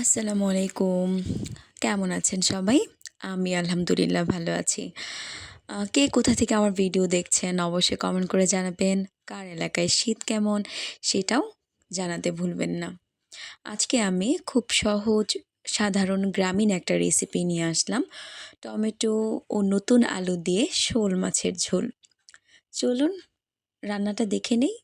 আসসালামু আলাইকুম কেমন আছেন সবাই? আমি আলহামদুলিল্লাহ ভালো আছি। কে কোথা থেকে আমার ভিডিও দেখছেন অবশ্যই কমেন্ট করে জানাবেন। কার এলাকায় শীত কেমন সেটাও জানাতে ভুলবেন না। আজকে আমি খুব সহজ, সাধারণ, গ্রামীণ একটা রেসিপি নিয়ে আসলাম। টমেটো ও নতুন আলু দিয়ে শোল মাছের ঝোল। চলুন রান্নাটা দেখে নেই।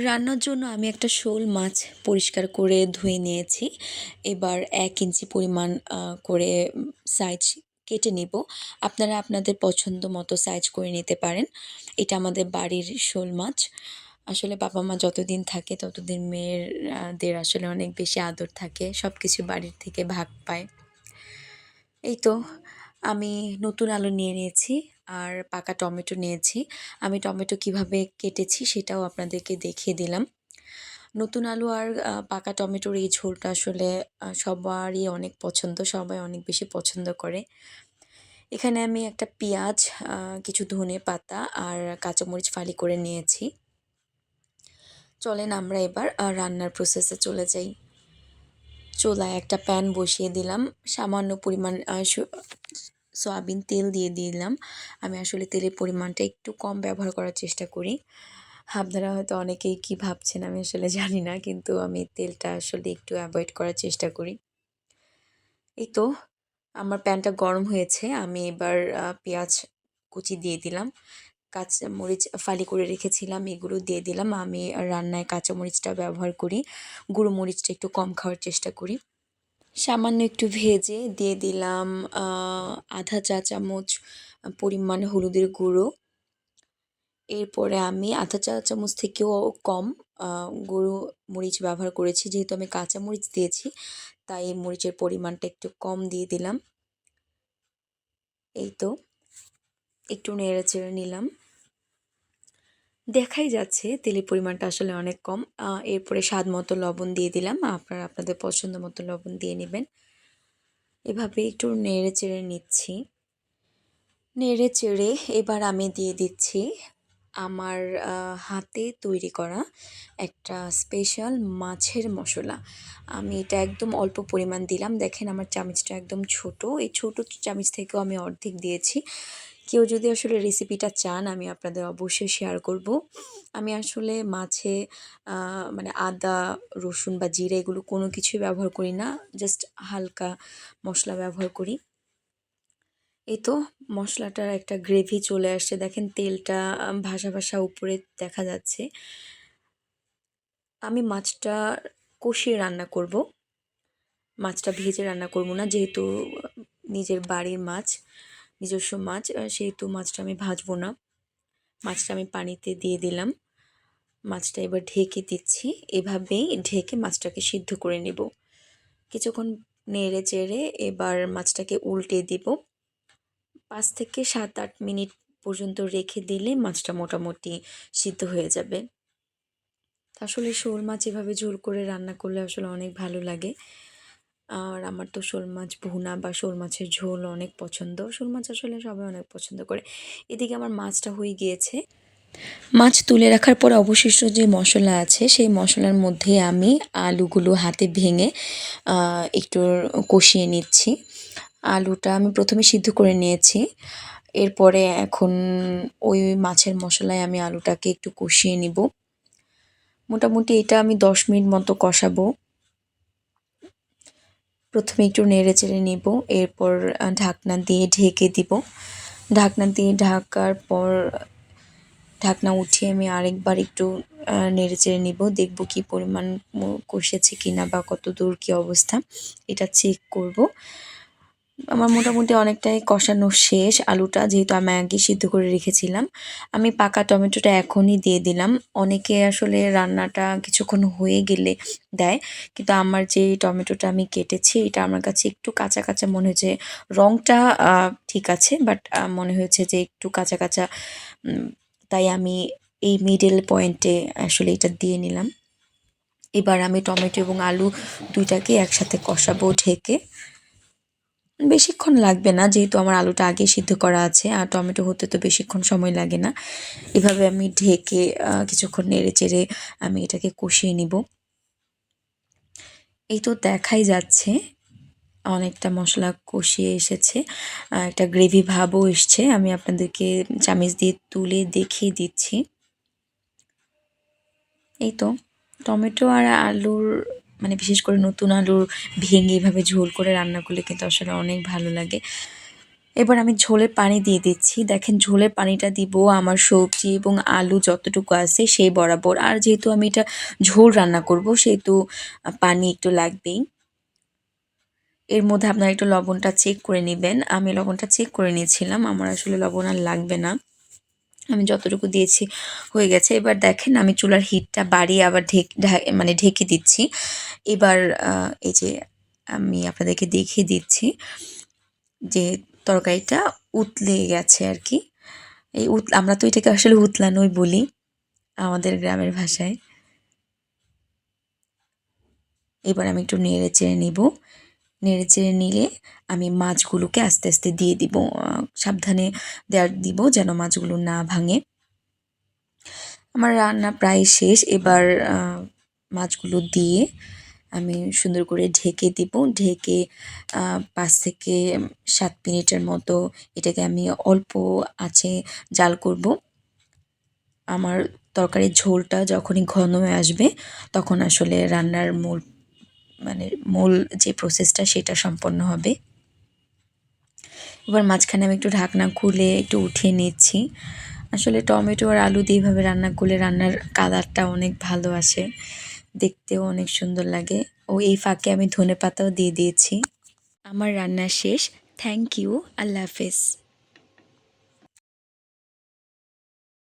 রান্নার জন্য আমি একটা শোল মাছ পরিষ্কার করে ধুয়ে নিয়েছি। এবার এক ইঞ্চি পরিমাণ করে সাইজ কেটে নিব। আপনারা আপনাদের পছন্দ মতো সাইজ করে নিতে পারেন। এটা আমাদের বাড়ির শোল মাছ। আসলে বাবা মা যতদিন থাকে ততদিন মেয়ের আহ, দের আসলে অনেক বেশি আদর থাকে সব কিছু বাড়ির থেকে ভাগ পায়। এই তো আমি নতুন আলু নিয়ে নিয়েছি। আর পাকা টমেটো নিয়েছি। আমি টমেটো কীভাবে কেটেছি সেটাও আপনাদেরকে দেখিয়ে দিলাম। নতুন আলু আর পাকা টমেটোর এই ঝোলটা আসলে সবারই অনেক পছন্দ, সবাই অনেক বেশি পছন্দ করে। এখানে আমি একটা পেঁয়াজ কিছু ধনে পাতা আর কাঁচামরিচ ফালি করে নিয়েছি। চলেন আমরা এবার রান্নার প্রসেসে চলে যাই। চোলায় একটা প্যান বসিয়ে দিলাম। সামান্য পরিমাণ সয়াবিন তেল দিয়ে দিলাম। আমি আসলে তেলের পরিমাণটা একটু কম ব্যবহার করার চেষ্টা করি। আপনারা হয়তো অনেকেই কি ভাবছেন আমি আসলে জানি না, কিন্তু আমি তেলটা আসলে একটু অ্যাভয়েড করার চেষ্টা করি। এই তো, আমার প্যানটা গরম হয়েছে। আমি এবার পেঁয়াজ কুচি দিয়ে দিলাম। কাঁচা মরিচ ফালি করে রেখেছিলাম, এগুলো দিয়ে দিলাম। আমি রান্নায় কাঁচা মরিচটা ব্যবহার করি। গুঁড়ো মরিচটা একটু কম খাওয়ার চেষ্টা করি। সামান্য একটু ভেজে দিয়ে দিলাম আধা চা চামচ পরিমাণ হলুদের গুঁড়ো। এরপরে আমি আধা চা চামচ থেকেও কম গুঁড়ো মরিচ ব্যবহার করেছি। যেহেতু আমি কাঁচা মরিচ দিয়েছি, তাই মরিচের পরিমাণটা একটু কম দিয়ে দিলাম। এই তো, একটু নেড়ে চেড়ে নিলাম। দেখাই যাচ্ছে, তেলের পরিমাণটা আসলে অনেক কম। এরপরে স্বাদ মতো লবণ দিয়ে দিলাম, আপনারা আপনাদের পছন্দ মতো লবণ দিয়ে নেবেন। এভাবে একটু নেড়ে চেড়ে নিচ্ছি। নেড়ে চেড়ে এবার আমি দিয়ে দিচ্ছি আমার হাতে তৈরি করা একটা স্পেশাল মাছের মশলা। আমি এটা একদম অল্প পরিমাণ দিলাম। দেখেন আমার চামচটা একদম ছোট। এই ছোট চামচ থেকেও আমি অর্ধেক দিয়েছি। কেউ যদি আসলে রেসিপিটা চান, আমি আপনাদের অবশ্যই শেয়ার করব। আমি আসলে মাছে মানে আদা, রসুন বা জিরা এগুলো কোনো কিছুই ব্যবহার করি না। জাস্ট হালকা মশলা ব্যবহার করি। এই তো মশলাটার একটা গ্রেভি চলে আসছে। দেখেন তেলটা ভাসা ভাসা উপরে দেখা যাচ্ছে। আমি মাছটা কষিয়ে রান্না করব। মাছটা ভেজে রান্না করব না, যেহেতু নিজের বাড়ির মাছ। নিজস্ব মাছ সেহেতু মাছটা আমি ভাজবো না। মাছটা আমি পানিতে দিয়ে দিলাম। মাছটা এবার ঢেকে দিচ্ছি। এভাবেই ঢেকে মাছটাকে সিদ্ধ করে নেব। কিছুক্ষণ নেড়ে চেড়ে এবার মাছটাকে উল্টে দিব। পাঁচ থেকে সাত, আট মিনিট পর্যন্ত রেখে দিলে মাছটা মোটামুটি সিদ্ধ হয়ে যাবে। আসলে শোল মাছ এভাবে ঝোল করে রান্না করলে আসলে অনেক ভালো লাগে। আর আমার তো শোল মাছ ভুনা বা শোল মাছের ঝোল অনেক পছন্দ। শোল মাছ আসলে সবাই অনেক পছন্দ করে। এদিকে আমার মাছটা হয়ে গিয়েছে। মাছ তুলে রাখার পর অবশিষ্ট যে মশলা আছে, সেই মশলার মধ্যে আমি আলুগুলো হাতে ভেঙে একটু কষিয়ে নিচ্ছি। আলুটা আমি প্রথমে সিদ্ধ করে নিয়েছি। এরপরে এখন ওই মাছের মশলায় আমি আলুটাকে একটু কষিয়ে নিব। মোটামুটি এটা আমি দশ মিনিট মতো কষাবো। প্রথমে একটু নেড়ে চেড়ে নিব, এরপর ঢাকনা দিয়ে ঢেকে দিব। ঢাকনা দিয়ে ঢাকার পর, ঢাকনা উঠিয়ে আমি আরেকবার একটু নেড়ে চেড়ে নিব। দেখব কি পরিমাণ কষেছে কিনা বা কত দূর কি অবস্থা। এটা চেক করব। আমার মোটামুটি অনেকটাই কষানো শেষ। আলুটা যেহেতু আমি আগে সিদ্ধ করে রেখেছিলাম, আমি পাকা টমেটোটা এখনই দিয়ে দিলাম। অনেকে আসলে রান্নাটা কিছুক্ষণ হয়ে গেলে দেয়, কিন্তু আমার যে টমেটোটা আমি কেটেছি, এটা আমার কাছে একটু কাঁচা কাঁচা মনে হয়েছে। রঙটা ঠিক আছে, বাট মনে হয়েছে যে একটু কাঁচা কাঁচা তাই আমি এই মিডল পয়েন্টে আসলে এটা দিয়ে নিলাম। এবার আমি টমেটো এবং আলু দুইটাকে একসাথে কষাবো ঢেকে। বেশিক্ষণ লাগবে না, যেহেতু আমার আলুটা আগে সিদ্ধ করা আছে, আর টমেটো হতে তো বেশিক্ষণ সময় লাগে না। এভাবে আমি ঢেকে কিছুক্ষণ নেড়ে চেড়ে আমি এটাকে কষিয়ে নিব। এই তো দেখাই যাচ্ছে, অনেকটা মশলা কষিয়ে এসেছে একটা গ্রেভি ভাবও এসছে। আমি আপনাদেরকে চামিচ দিয়ে তুলে দেখিয়ে দিচ্ছি। এই তো, টমেটো আর আলুর মানে বিশেষ করে নতুন আলুর ভেঙে এভাবে ঝোল করে রান্না করলে কিন্তু আসলে অনেক ভালো লাগে। এবার আমি ঝোলের পানি দিয়ে দিচ্ছি। দেখেন ঝোলের পানিটা দিব আমার সবজি এবং আলু যতটুকু আছে সেই বরাবর। আর যেহেতু আমি এটা ঝোল রান্না করব, সেহেতু পানি একটু লাগবেই। এর মধ্যে আপনারা একটু লবণটা চেক করে নেবেন। আমি লবণটা চেক করে নিয়েছিলাম। আমার আসলে লবণ আর লাগবে না। আমি যতটুকু দিয়েছি হয়ে গেছে। এবার দেখেন আমি চুলার হিটটা বাড়িয়ে আবার ঢেক মানে ঢেকে দিচ্ছি। এবার এই যে আমি আপনাদেরকে দেখিয়ে দিচ্ছি যে তরকারিটা উতলে গেছে আর কি। এই উত, আমরা তো এটাকে আসলে উতলানোই বলি আমাদের গ্রামের ভাষায়। এবার আমি একটু নেড়ে চেড়ে নিব। নেড়ে চেড়ে নিলে আমি মাছগুলোকে আস্তে আস্তে দিয়ে দিব সাবধানে দেওয়ার দিব যেন মাছগুলো না ভাঙে। আমার রান্না প্রায় শেষ, এবার মাছগুলো দিয়ে আমি সুন্দর করে ঢেকে দিব। ঢেকে পাঁচ থেকে সাত মিনিটের মতো এটাকে আমি অল্প আছে জাল করব। আমার তরকারির ঝোলটা যখনই ঘন হয়ে আসবে, তখন আসলে রান্নার মূল মানে মূল যে প্রসেসটা সেটা সম্পন্ন হবে। এবার মাঝখানে আমি একটু ঢাকনা খুলে একটু উঠিয়ে নিচ্ছি। আসলে টমেটো আর আলু দিয়ে এভাবে রান্না করলে রান্নার কালারটা অনেক ভালো আসে। দেখতেও অনেক সুন্দর লাগে। ও এই ফাঁকে আমি ধনে পাতাও দিয়ে দিয়েছি। আমার রান্না শেষ। থ্যাংক ইউ আল্লাহ হাফেজ।